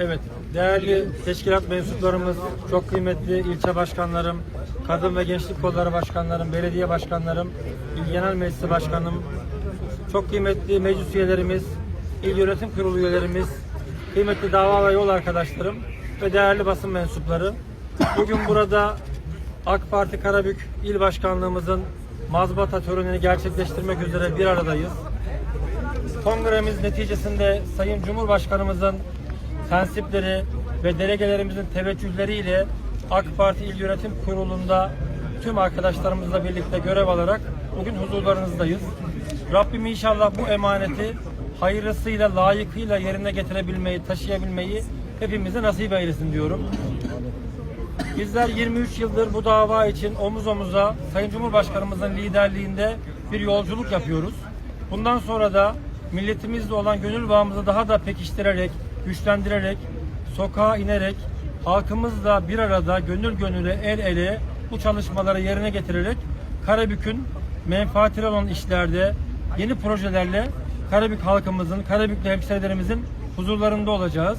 Evet, değerli teşkilat mensuplarımız, çok kıymetli ilçe başkanlarım, kadın ve gençlik kolları başkanlarım, belediye başkanlarım, il genel meclisi başkanım, çok kıymetli meclis üyelerimiz, il yönetim kurulu üyelerimiz, kıymetli dava ve yol arkadaşlarım ve değerli basın mensupları. Bugün burada AK Parti Karabük İl Başkanlığımızın mazbata törenini gerçekleştirmek üzere bir aradayız. Kongremiz neticesinde Sayın Cumhurbaşkanımızın prensipleri ve delegelerimizin teveccühleriyle AK Parti İl Yönetim Kurulu'nda tüm arkadaşlarımızla birlikte görev alarak bugün huzurlarınızdayız. Rabbim inşallah bu emaneti hayırlısıyla, layıkıyla yerine getirebilmeyi, taşıyabilmeyi hepimize nasip eylesin diyorum. Bizler 23 yıldır bu dava için omuz omuza Sayın Cumhurbaşkanımızın liderliğinde bir yolculuk yapıyoruz. Bundan sonra da milletimizle olan gönül bağımızı daha da pekiştirerek, güçlendirerek, sokağa inerek, halkımızla bir arada gönül gönüle, el ele bu çalışmaları yerine getirerek Karabük'ün menfaatleri olan işlerde yeni projelerle Karabük halkımızın, Karabük'te hemşehrilerimizin huzurlarında olacağız.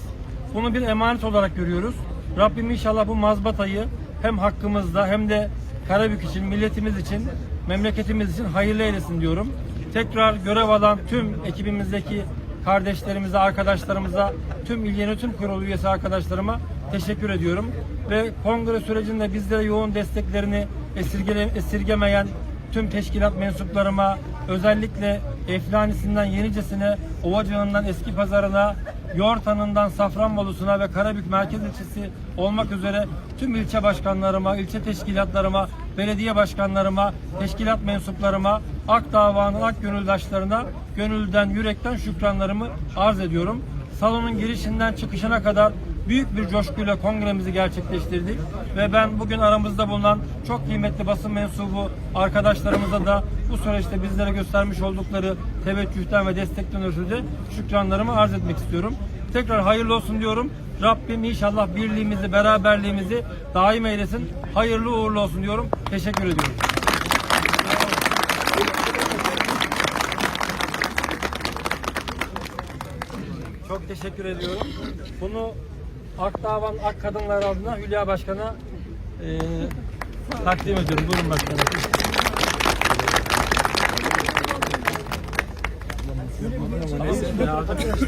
Bunu bir emanet olarak görüyoruz. Rabbim inşallah bu mazbatayı hem hakkımızda hem de Karabük için, milletimiz için, memleketimiz için hayırlı eylesin diyorum. Tekrar görev alan tüm ekibimizdeki kardeşlerimize, arkadaşlarımıza, tüm il yönetim kurulu üyesi arkadaşlarıma teşekkür ediyorum. Ve kongre sürecinde bizlere yoğun desteklerini esirgele, esirgemeyen tüm teşkilat mensuplarıma, özellikle Eflanisi'nden Yenicesi'ne, Ovacı'ndan Eski Pazarı'na, Yortan'ından Safranbolu'suna ve Karabük Merkez ilçesi olmak üzere tüm ilçe başkanlarıma, ilçe teşkilatlarıma, belediye başkanlarıma, teşkilat mensuplarıma, Ak Dava'nın Ak Gönüldaşlarına gönülden, yürekten şükranlarımı arz ediyorum. Salonun girişinden çıkışına kadar büyük bir coşkuyla kongremizi gerçekleştirdik ve ben bugün aramızda bulunan çok kıymetli basın mensubu arkadaşlarımıza da bu süreçte bizlere göstermiş oldukları teveccühten ve destekten ötürü de şükranlarımı arz etmek istiyorum. Tekrar hayırlı olsun diyorum. Rabbim inşallah birliğimizi, beraberliğimizi daim eylesin. Hayırlı uğurlu olsun diyorum. Teşekkür ediyorum. Çok teşekkür ediyorum. Bunu Ak Davan Ak Kadınlar adına Hülya Başkan'a eee takdim ediyorum. Buyurun başkanım.